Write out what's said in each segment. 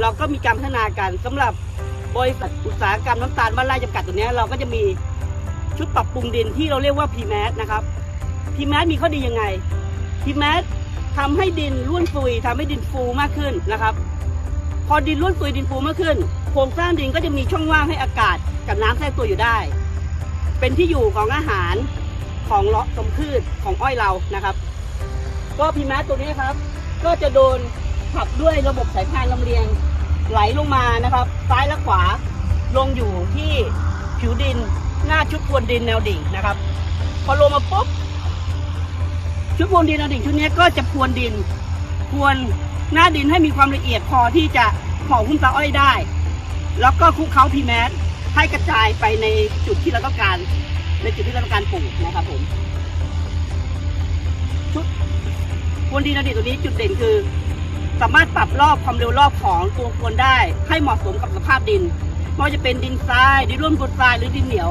เราก็มีการพัฒนากันสำหรับบริษัทอุตสาหกรรมน้ำตาลบ้านไร่จำกัดตัวนี้เราก็จะมีชุดปรับปรุงดินที่เราเรียกว่า PMAT นะครับ PMAT มีข้อดียังไง PMAT ทำให้ดินร่วนซุยทำให้ดินฟูมากขึ้นนะครับ พอดินร่วนซุยดินฟูมากขึ้น โครงสร้างดินก็จะมีช่องว่างให้อากาศกับน้ำแทรกตัวอยู่ได้ เป็นที่อยู่ของอาหารของเลาะสมพืชของอ้อยเรานะครับ ก็พีแมสตัวนี้ครับ ก็จะโดน ขับด้วยระบบสายพานลำเลียงไหลลงมานะครับ ซ้ายและขวาลงอยู่ที่ผิวดินหน้าชุดพรวนดินแนวดิ่งนะครับ พอลงมาปุ๊บชุดพรวนดินแนวดิ่งชุดนี้ก็จะพรวนดินพรวนหน้าดินให้มีความละเอียดพอที่จะห่อหุ้มตาอ้อยได้ แล้วก็คลุกเคล้าพีแมสให้กระจายไปในจุดที่เราต้องการ ในจุดที่เราต้องการปลูกนะครับผมชุดพรวนดินอดีตตัวนี้จุดเด่นคือ สามารถปรับรอบความเร็วรอบของตัวพรวนได้ ให้เหมาะสมกับสภาพดินไม่ว่าจะเป็นดินทรายดินร่วนบนทรายหรือดินเหนียว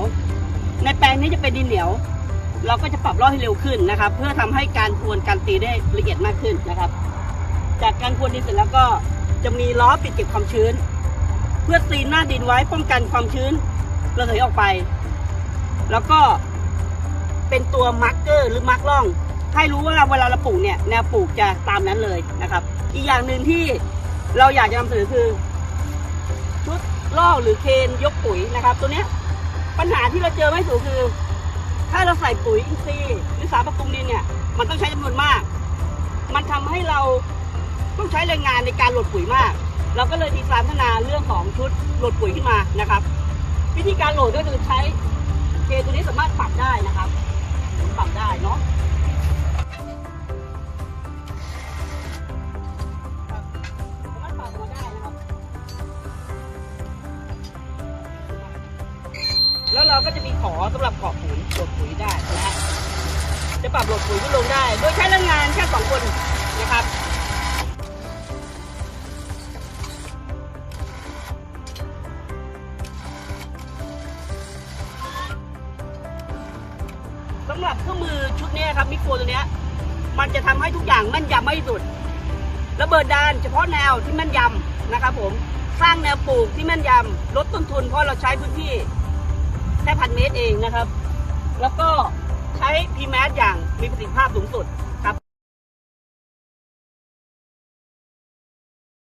ในแปลงนี้จะเป็นดินเหนียว เราก็จะปรับรอบให้เร็วขึ้นนะครับ เพื่อทำให้การพรวนการตีได้ละเอียดมากขึ้นนะครับ จากการพรวนดินเสร็จแล้วก็จะมีล้อปิดเก็บความชื้น เพื่อซีนหน้าดินไว้ป้องกันความชื้นระเหยออกไป แล้วก็เป็นตัวมาร์กเกอร์หรือมาร์กล่อง ให้รู้ว่าเวลาเราปลูกเนี่ยแนวปลูกจะตามนั้นเลยนะครับ อีกอย่างหนึ่งที่เราอยากจะนำเสนอคือ ชุดล่อหรือเคนยกปุ๋ยนะครับ ตัวเนี้ยปัญหาที่เราเจอไม่สูงคือ ถ้าเราใส่ปุ๋ยอินทรีย์หรือสารปรับปรุงดินเนี่ย มันต้องใช้จำนวนมาก มันทำให้เราต้องใช้แรงงานในการโหลดปุ๋ยมาก เราก็เลยดีไซน์พัฒนาเรื่องของชุดโหลดปุ๋ยขึ้นมานะครับ วิธีการโหลดก็คือใช้เกตัวนี้สามารถปรับได้นะครับ แล้วเราก็จะมีขอสำหรับขอปุ๋ยโหลดปุ๋ยได้นะฮะจะปรับโหลดปุ๋ยขึ้นลงได้ โดยใช้แรงงานแค่สองคนนะครับสำหรับเครื่องมือชุดนี้ครับมิโครตัวนี้มันจะทำให้ทุกอย่างแม่นยำไม่สุดระเบิดดานเฉพาะแนวที่แม่นยำนะครับผมสร้างแนวปลูกที่แม่นยำลดต้นทุนเพราะเราใช้พื้นที่ พันเมตรเองนะครับ แล้วก็ใช้พีแมสอย่างมีประสิทธิภาพสูงสุดครับ